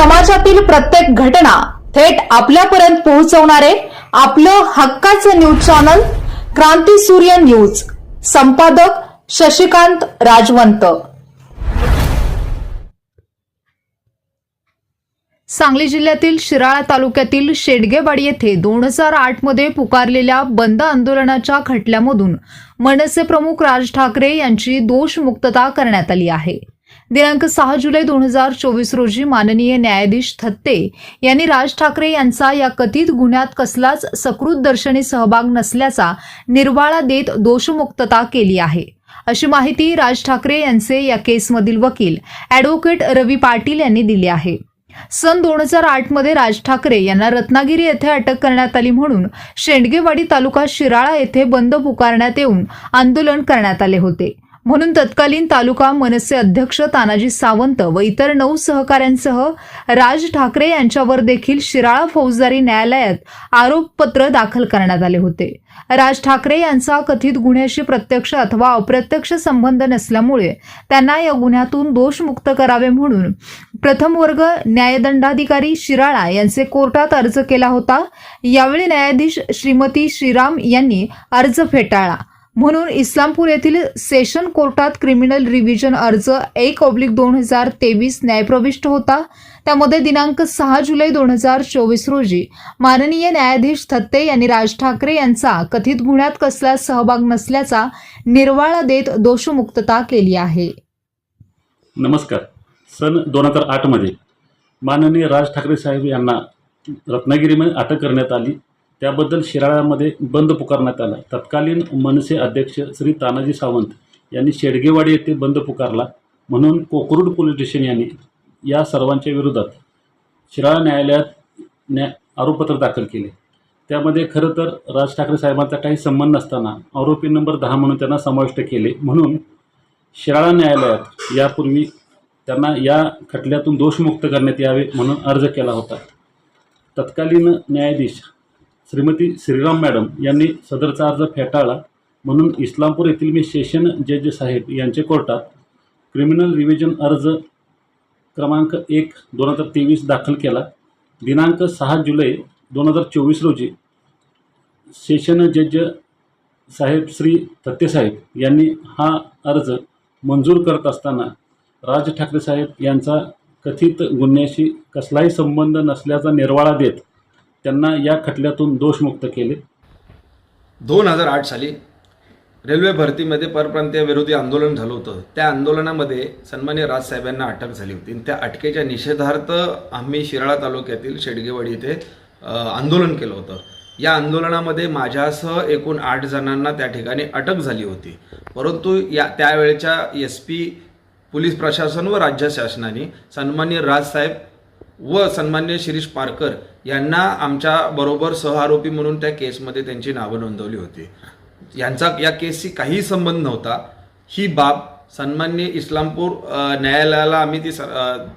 समाजातील प्रत्येक घटना थेट आपल्यापर्यंत पोहोचवणारे आपलं हक्काचं न्यूज चॅनल क्रांती सूर्य न्यूज. संपादक शशिकांत राजवंत. सांगली जिल्ह्यातील शिराळा तालुक्यातील शेडगेवाडी येथे दोन हजार आठमध्ये पुकारलेल्या बंद आंदोलनाच्या खटल्यामधून मनसे प्रमुख राज ठाकरे यांची दोषमुक्तता करण्यात आली आहे. दिनांक सहा जुलै दोन हजार चोवीस रोजी माननीय न्यायाधीश थत्ते यांनी राज ठाकरे यांचा या कथित गुन्ह्यात कसलाच सकृत दर्शनी सहभाग नसल्याचा निर्वाळा देत दोषमुक्तता केली आहे. अशी माहिती राज ठाकरे यांचे या केसमधील वकील अॅडव्होकेट रवी पाटील यांनी दिली आहे. सन दोन हजार आठमध्ये राज ठाकरे यांना रत्नागिरी येथे अटक करण्यात आली म्हणून शेंडगेवाडी तालुका शिराळा येथे बंद पुकारण्यात येऊन आंदोलन करण्यात आले होते. म्हणून तत्कालीन तालुका मनसे अध्यक्ष तानाजी सावंत व इतर नऊ सहकाऱ्यांसह राज ठाकरे यांच्यावर देखील शिराळा फौजदारी न्यायालयात आरोपपत्र दाखल करण्यात आले होते. राज ठाकरे यांचा कथित गुन्ह्याशी प्रत्यक्ष अथवा अप्रत्यक्ष संबंध नसल्यामुळे त्यांना या गुन्ह्यातून दोषमुक्त करावे म्हणून प्रथम वर्ग न्यायदंडाधिकारी शिराळा यांचे कोर्टात अर्ज केला होता. यावेळी न्यायाधीश श्रीमती श्रीराम यांनी अर्ज फेटाळला. म्हणून इस्लामपूर येथील सेशन कोर्टात क्रिमिनल रिव्हिजन अर्ज एक ऑब्लिक दोन हजार तेवीस न्यायप्रविष्ट होता. त्यामध्ये दिनांक सहा जुलै दोन हजार चोवीस रोजी माननीय न्यायाधीश थत्ते यांनी राज ठाकरे यांचा कथित गुन्ह्यात कसला सहभाग नसल्याचा निर्वाळा देत दोषमुक्तता केली आहे. नमस्कार. सन दोन हजार आठमध्ये माननीय राज ठाकरे साहेब यांना रत्नागिरीमध्ये अटक करण्यात आली. त्याबद्दल शिराळ्यामध्ये बंद पुकारण्यात आला. तत्कालीन मनसे अध्यक्ष श्री तानाजी सावंत यांनी शेडगेवाडी येथे बंद पुकारला. म्हणून कोकरूड पोलीस स्टेशन यांनी या सर्वांच्या विरोधात शिराळा न्यायालयात न्या आरोपपत्र दाखल केले. त्यामध्ये खरं तर राज ठाकरे साहेबांचा काही संबंध नसताना आरोपी नंबर दहा म्हणून त्यांना समाविष्ट केले. म्हणून शिराळा न्यायालयात यापूर्वी त्यांना या खटल्यातून दोषमुक्त करण्यात यावे म्हणून अर्ज केला होता. तत्कालीन न्यायाधीश श्रीमती श्रीराम मॅडम यांनी सदरचा अर्ज फेटाळला. म्हणून इस्लामपूर येथील मी सेशन जज साहेब यांचे कोर्टात क्रिमिनल रिव्हिजन अर्ज क्रमांक एक दोन हजार तेवीस दाखल केला. दिनांक सहा जुलै दोन हजार चोवीस रोजी सेशन जज साहेब श्री थत्तेसाहेब यांनी हा अर्ज मंजूर करत असताना राज ठाकरे साहेब यांचा कथित गुन्ह्याशी कसलाही संबंध नसल्याचा निर्वाळा देत त्यांना या खटल्यातून दोषमुक्त केले. दोन हजार आठ साली रेल्वे भरतीमध्ये परप्रांतीय विरोधी आंदोलन झालं होतं. त्या आंदोलनामध्ये सन्मान्य राजसाहेबांना अटक झाली होती. आणि त्या अटकेच्या निषेधार्थ आम्ही शिराळा तालुक्यातील शेडगेवाडी इथे आंदोलन केलं होतं. या आंदोलनामध्ये माझ्यासह एकूण आठ जणांना त्या ठिकाणी अटक झाली होती. परंतु या त्यावेळच्या एस पी पोलीस प्रशासन व राज्य शासनाने सन्मान्य राजसाहेब व सन्मान्य शिरीष पारकर यांना आमच्या बरोबर सहआरोपी म्हणून त्या केसमध्ये त्यांची नावं नोंदवली होती. यांचा या केसशी काहीही संबंध नव्हता. ही बाब सन्मान्य इस्लामपूर न्यायालयाला आम्ही ती स-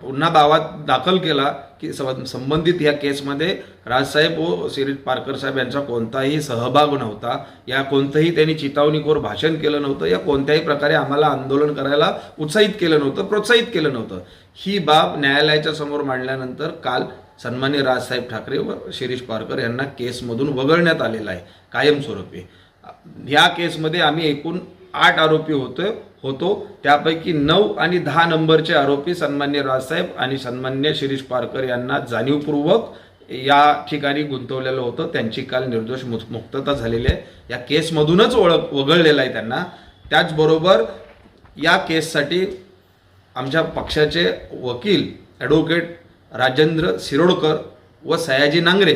पुन्हा दावा दाखल केला की संबंधित या केसमध्ये राजसाहेब व शिरीष पारकर साहेब यांचा कोणताही सहभाग नव्हता. या कोणतंही त्यांनी चितावणीखोर भाषण केलं नव्हतं. या कोणत्याही प्रकारे आम्हाला आंदोलन करायला उत्साहित केलं नव्हतं प्रोत्साहित केलं नव्हतं. ही बाब न्यायालयाच्या समोर मांडल्यानंतर काल सन्मान्य राजसाहेब ठाकरे व शिरीष पारकर यांना केसमधून वगळण्यात आलेला आहे कायमस्वरूपी. या केसमध्ये आम्ही एकूण आठ आरोपी होतो होतो. त्यापैकी नऊ आणि दहा नंबरचे आरोपी सन्मान्य राजसाहेब आणि सन्मान्य शिरीष पारकर यांना जाणीवपूर्वक या ठिकाणी गुंतवलेलं होतं. त्यांची काल निर्दोष मुक्तता झालेली आहे. या केसमधूनच ओळख वगळलेलं आहे त्यांना. त्याचबरोबर या केससाठी आमच्या पक्षाचे वकील ॲडव्होकेट राजेंद्र शिरोडकर व सयाजी नांगरे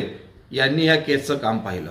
यांनी या केसचं काम पाहिलं.